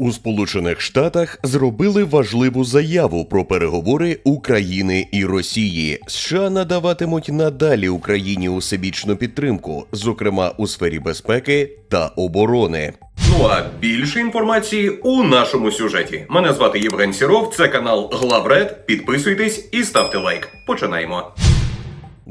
У Сполучених Штатах зробили важливу заяву про переговори України і Росії. США надаватимуть надалі Україні усебічну підтримку, зокрема у сфері безпеки та оборони. Ну а більше інформації у нашому сюжеті. Мене звати Євген Сіров, це канал Главред. Підписуйтесь і ставте лайк. Починаємо.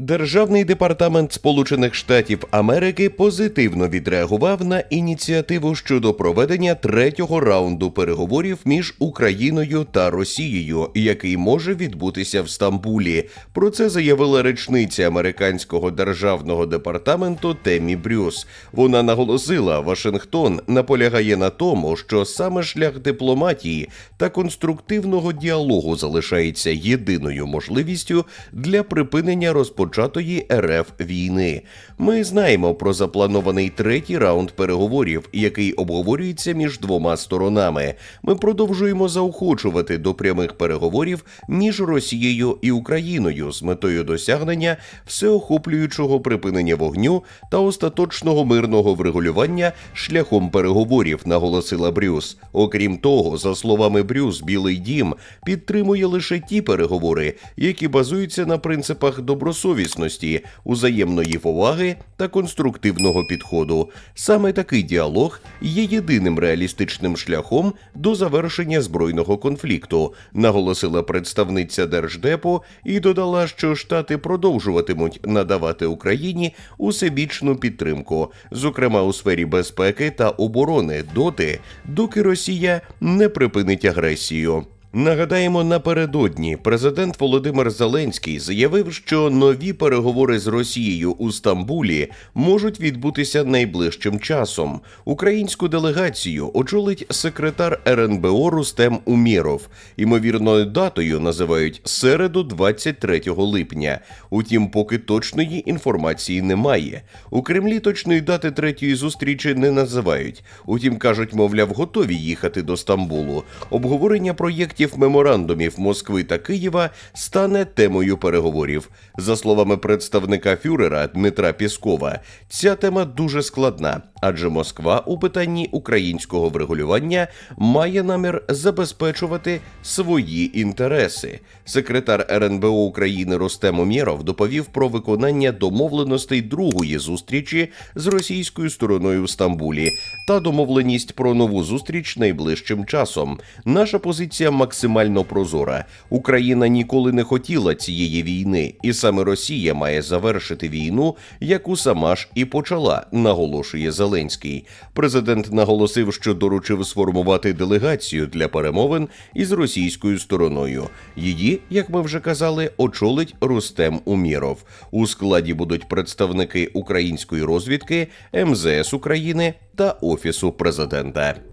Державний департамент Сполучених Штатів Америки позитивно відреагував на ініціативу щодо проведення третього раунду переговорів між Україною та Росією, який може відбутися в Стамбулі. Про це заявила речниця американського державного департаменту Темі Брюс. Вона наголосила, Вашингтон наполягає на тому, що саме шлях дипломатії та конструктивного діалогу залишається єдиною можливістю для припинення розпочатої РФ війни. Ми знаємо про запланований третій раунд переговорів, який обговорюється між двома сторонами. Ми продовжуємо заохочувати до прямих переговорів між Росією і Україною з метою досягнення всеохоплюючого припинення вогню та остаточного мирного врегулювання шляхом переговорів, наголосила Брюс. Окрім того, за словами Брюс, Білий Дім підтримує лише ті переговори, які базуються на принципах добросовісності, взаємної поваги та конструктивного підходу. Саме такий діалог є єдиним реалістичним шляхом до завершення збройного конфлікту, наголосила представниця Держдепу і додала, що штати продовжуватимуть надавати Україні усебічну підтримку, зокрема у сфері безпеки та оборони, доти, доки Росія не припинить агресію. Нагадаємо, напередодні президент Володимир Зеленський заявив, що нові переговори з Росією у Стамбулі можуть відбутися найближчим часом. Українську делегацію очолить секретар РНБО Рустем Умєров. Імовірною датою називають середу 23 липня. Утім, поки точної інформації немає. У Кремлі точної дати третьої зустрічі не називають. Утім, кажуть, мовляв, готові їхати до Стамбулу. Обговорення проєктів меморандумів Москви та Києва стане темою переговорів. За словами представника фюрера Дмитра Піскова, ця тема дуже складна, адже Москва у питанні українського врегулювання має намір забезпечувати свої інтереси. Секретар РНБО України Ростем Умєров доповів про виконання домовленостей другої зустрічі з російською стороною в Стамбулі та домовленість про нову зустріч найближчим часом. Наша позиція максимально прозора. Україна ніколи не хотіла цієї війни, і саме Росія має завершити війну, яку сама ж і почала, наголошує Зеленський. Президент наголосив, що доручив сформувати делегацію для перемовин із російською стороною. Її, як ми вже казали, очолить Рустем Уміров. У складі будуть представники української розвідки, МЗС України та Офісу президента.